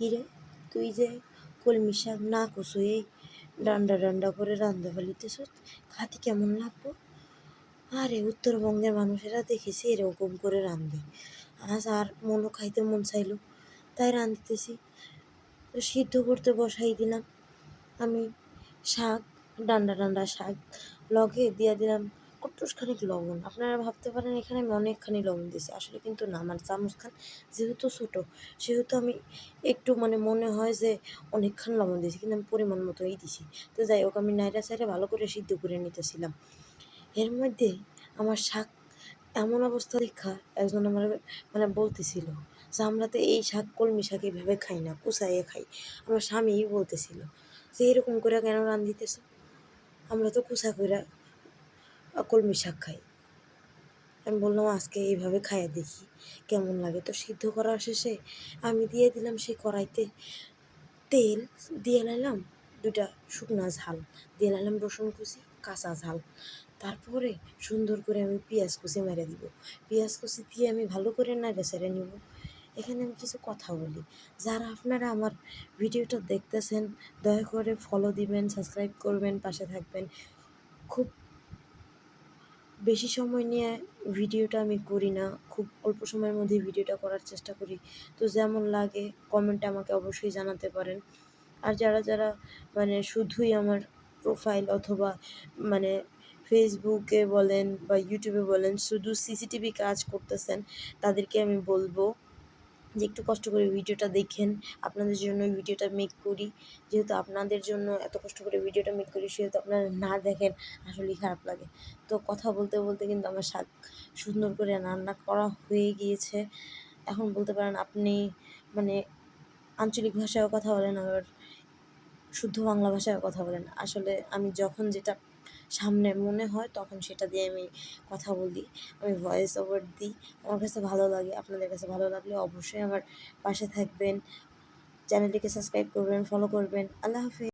কিরে তুই যে কলমি শাক না কষুয়ে ডান্ডা ডান্ডা করে রান্ধা ফেলিতেছ খাতে কেমন লাগবো? আরে, উত্তরবঙ্গের মানুষেরা দেখেছি এরকম করে রান্ধে আজ আর মনও খাইতে মন চাইলো, তাই রাঁধতেছি। সিদ্ধ করতে বসাই দিলাম। আমি শাক, ডান্ডা ডান্ডা শাক লগে দিয়ে দিলাম। কটুসখানিক লবণ? আপনারা ভাবতে পারেন, এখানে আমি অনেকখানি লবণ দিয়েছি। আসলে কিন্তু না, আমার চামচ খান যেহেতু ছোটো, সেহেতু আমি একটু মানে মনে হয় যে অনেকখান লবণ দিয়েছি, কিন্তু আমি পরিমাণ মতোই দিছি তো যাই হোক, আমি নাইরা সাইডে ভালো করে সিদ্ধ করে নিতেছিলাম। এর মধ্যে আমার শাক এমন অবস্থা দেখা, একজন আমার মানে বলতেছিল যে, আমরা তো এই শাক, কলমি শাক এইভাবে খাই না, কুচাইয়ে খাই। আমার স্বামীই বলতেছিল যে, এরকম করে কেন রান্ধিতেছ? আমরা তো কুচা করে কলমি শাক খাই। আমি বললাম, আজকে এইভাবে খাইয়ে দেখি, কেমন লাগে? তো সিদ্ধ করার শেষে আমি দিয়ে দিলাম সেই কড়াইতে তেল, দিয়ে নিলাম দুটা শুকনা ঝাল, দিয়ে নিলাম রসুন কুচি, কাঁচা ঝাল। তারপরে সুন্দর করে আমি পেঁয়াজ কুচি মেরে দিব। পেঁয়াজ কুচি দিয়ে আমি ভালো করে নাড়ে সেড়ে নিব। এখানে আমি কিছু কথা বলি। যারা আপনারা আমার ভিডিওটা দেখতেছেন, দয়া করে ফলো দিবেন সাবস্ক্রাইব করবেন, পাশে থাকবেন। খুব বেশি সময় নিয়ে ভিডিওটা আমি করি না, খুব অল্প সময়ের মধ্যে ভিডিওটা করার চেষ্টা করি। তো যেমন লাগে কমেন্টে আমাকে অবশ্যই জানাতে পারেন। আর যারা যারা মানে শুধুই আমার প্রোফাইল অথবা মানে ফেসবুকে বলেন বা ইউটিউবে বলেন, শুধু সিসিটিভি কাজ করতেছেন, তাদেরকে আমি বলব যে একটু কষ্ট করে ভিডিওটা দেখেন, আপনাদের জন্য ভিডিওটা মেক করি। যেহেতু আপনাদের জন্য এত কষ্ট করে ভিডিওটা মেক করি, সেহেতু আপনারা না দেখেন আসলেই খারাপ লাগে। তো কথা বলতে বলতে কিন্তু আমার শাক সুন্দর করে রান্না করা হয়ে গিয়েছে। এখন বলতে পারেন আপনি মানে আঞ্চলিক ভাষায়ও কথা বলেন, আবার শুদ্ধ বাংলা ভাষায়ও কথা বলেন। আসলে আমি যখন যেটা সামনে মনে হয়, তখন সেটা দিয়ে আমি কথা বলি, আমি ভয়েস ওভার দিই। আমার কাছে ভালো লাগে, আপনাদের কাছে ভালো লাগলে অবশ্যই আমার পাশে থাকবেন। চ্যানেলটিকে সাবস্ক্রাইব করবেন ফলো করবেন। আল্লাহ হাফিজ।